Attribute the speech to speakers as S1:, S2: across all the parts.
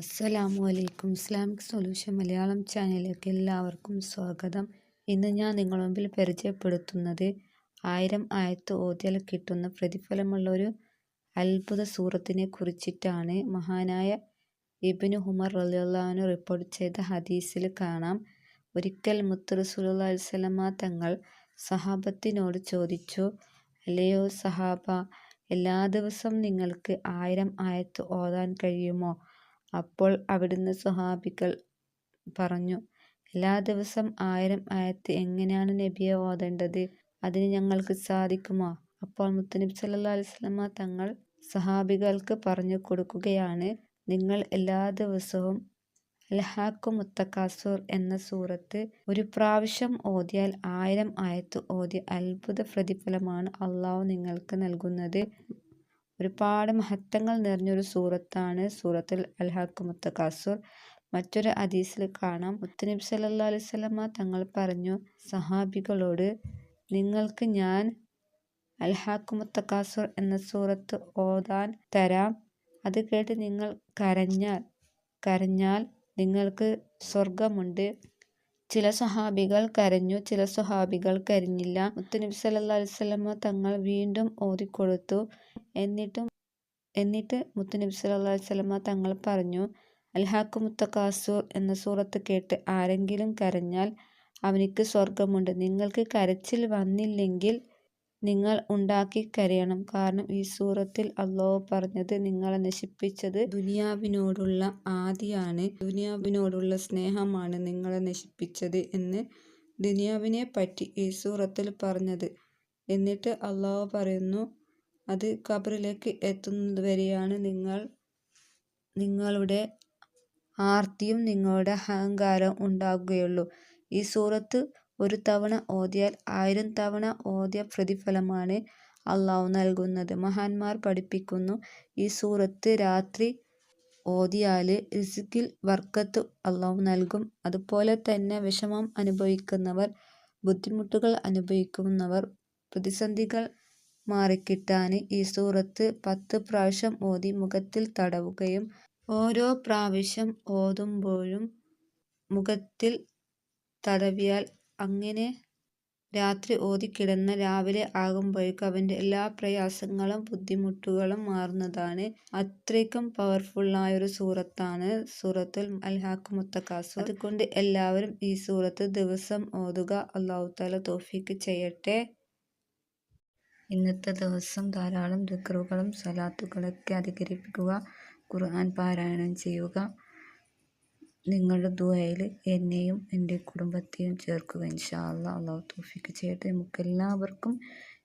S1: അസ്സലാമു അലൈക്കും Islamic solution Malayalam ചാനലിലേക്ക് എല്ലാവർക്കും സ്വാഗതം. ഇന്ന് ഞാൻ നിങ്ങളുടെ മുമ്പിൽ പരിചയപ്പെടുത്തുന്നത് ആയിരം ആയത്ത് ഓതിയാൽ കിട്ടുന്ന പ്രതിഫലമുള്ള ഒരു അത്ഭുത സൂറത്തിനെ കുറിച്ചിട്ടാണ്. മഹാനായ ഇബ്നു ഹുമർ റലിയുള്ളഹാനു റിപ്പോർട്ട് ചെയ്ത ഹദീസിൽ കാണാം. ഒരിക്കൽ മുത്ത് റസൂലുള്ളാഹി സ്വലമ തങ്ങൾ സഹാബത്തിനോട് ചോദിച്ചു അല്ലയോ സഹാബ എല്ലാ ദിവസവും നിങ്ങൾക്ക് ആയിരം ആയത്ത് ഓതാൻ കഴിയുമോ? അപ്പോൾ അവിടുന്ന് സ്വഹാബികൾ പറഞ്ഞു എല്ലാ ദിവസം ആയിരം ആയത്ത് എങ്ങനെയാണ് നബിയെ ഓതേണ്ടത്? അതിന് ഞങ്ങൾക്ക് സാധിക്കുമോ? അപ്പോൾ മുത്തനബി സല്ലാ അലിസ്ലമ തങ്ങൾ സഹാബികൾക്ക് പറഞ്ഞു കൊടുക്കുകയാണ് നിങ്ങൾ എല്ലാ ദിവസവും അൽഹാഖു മുത്തക്കാസൂർ എന്ന സൂറത്ത് ഒരു പ്രാവശ്യം ഓതിയാൽ ആയിരം ആയത്ത് ഓതി അത്ഭുത പ്രതിഫലമാണ് അള്ളാഹു നിങ്ങൾക്ക് നൽകുന്നത്. ഒരുപാട് മഹത്വങ്ങൾ നിറഞ്ഞൊരു സൂറത്താണ് സൂറത്തുൽ അൽഹാഖ് മുത്തഖാസുർ മറ്റൊരു ഹദീസിൽ കാണാം. മുത്തനബി സല്ലാ വസല്ലമ തങ്ങൾ പറഞ്ഞു സഹാബികളോട് നിങ്ങൾക്ക് ഞാൻ അൽഹാഖ് മുത്തഖാസുർ എന്ന സൂറത്ത് ഓതാൻ തരാം. അത് കേട്ട് നിങ്ങൾ കരഞ്ഞാൽ കരഞ്ഞാൽ നിങ്ങൾക്ക് സ്വർഗമുണ്ട് ചില സ്വഹാബികൾ കരഞ്ഞു ചില സ്വഹാബികൾ കരഞ്ഞില്ല. മുത്തുനബി സല്ലാ വസല്ലമ തങ്ങൾ വീണ്ടും ഓതിക്കൊടുത്തു. എന്നിട്ടും എന്നിട്ട് മുത്തുനബി സല്ലാ അലൈവല്ലമ തങ്ങൾ പറഞ്ഞു അൽഹാഖ് മുത്തക്കാസൂർ എന്ന സൂറത്ത് കേട്ട് ആരെങ്കിലും കരഞ്ഞാൽ അവനിക്ക് സ്വർഗമുണ്ട് നിങ്ങൾക്ക് കരച്ചിൽ വന്നില്ലെങ്കിൽ നിങ്ങൾ ഉണ്ടാക്കി കരയണം. കാരണം ഈ സൂറത്തിൽ അള്ളാഹു പറഞ്ഞത് നിങ്ങളെ നശിപ്പിച്ചത് ദുനിയാവിനോടുള്ള ആദിയാണ്. ദുനിയാവിനോടുള്ള സ്നേഹമാണ് നിങ്ങളെ നശിപ്പിച്ചത് എന്ന് ദുനിയാവിനെ പറ്റി ഈ സൂറത്തിൽ പറഞ്ഞത്. എന്നിട്ട് അള്ളാഹു പറയുന്നു അത് ഖബറിലേക്ക് എത്തുന്നത് വരെയാണ് നിങ്ങൾ നിങ്ങളുടെ ആർത്തിയും നിങ്ങളുടെ അഹങ്കാരവും ഉണ്ടാകുകയുള്ളൂ. ഈ സൂറത്ത് ഒരു തവണ ഓതിയാൽ ആയിരം തവണ ഓതിയ പ്രതിഫലമാണ് അള്ളാഹു നൽകുന്നത്. മഹാന്മാർ പഠിപ്പിക്കുന്നു ഈ സൂറത്ത് രാത്രി ഓതിയാൽ റിസിക്കിൽ വർക്കത്ത് അള്ളാഹു നൽകും. അതുപോലെ തന്നെ വിഷമം അനുഭവിക്കുന്നവർ ബുദ്ധിമുട്ടുകൾ അനുഭവിക്കുന്നവർ പ്രതിസന്ധികൾ മാറിക്കിട്ടാൻ ഈ സൂറത്ത് പത്ത് പ്രാവശ്യം ഓതി മുഖത്തിൽ തടവുകയും ഓരോ പ്രാവശ്യം ഓതുമ്പോഴും മുഖത്തിൽ തടവിയാൽ അങ്ങനെ രാത്രി ഓതിക്കിടന്ന് രാവിലെ ആകുമ്പോഴേക്കും അവന്റെ എല്ലാ പ്രയാസങ്ങളും ബുദ്ധിമുട്ടുകളും മാറുന്നതാണ്. അത്രയ്ക്കും പവർഫുള്ളായ ഒരു സൂറത്താണ് സൂറത്തുൽ അൽഹാഖ് മുത്തക്കാസു അതുകൊണ്ട് എല്ലാവരും ഈ സൂറത്ത് ദിവസം ഓതുക. അള്ളാഹു താല തോഫിക്ക് ചെയ്യട്ടെ. ഇന്നത്തെ ദിവസം ധാരാളം ദിക്റുകളും സലാത്തുകളൊക്കെ അധികരിപ്പിക്കുക ഖുർആൻ പാരായണം ചെയ്യുക. നിങ്ങളുടെ ദുആയിൽ എന്നെയും എന്റെ കുടുംബത്തെയും ചേർക്കുക. ഇൻഷാ അള്ളാഹു തോഫിക്ക് ചെയ്യട്ടെ. നമുക്കെല്ലാവർക്കും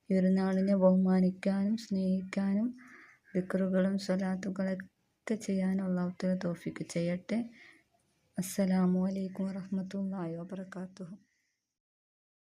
S1: ഈ ഒരു നാളിനെ ബഹുമാനിക്കാനും സ്നേഹിക്കാനും ദിക്റുകളും സ്വലാത്തുകളൊക്കെ ചെയ്യാനും അള്ളാഹുത്തിന് തോഫിക്ക് ചെയ്യട്ടെ. അസ്സലാമു അലൈക്കും വറഹമത്തല്ലാഹി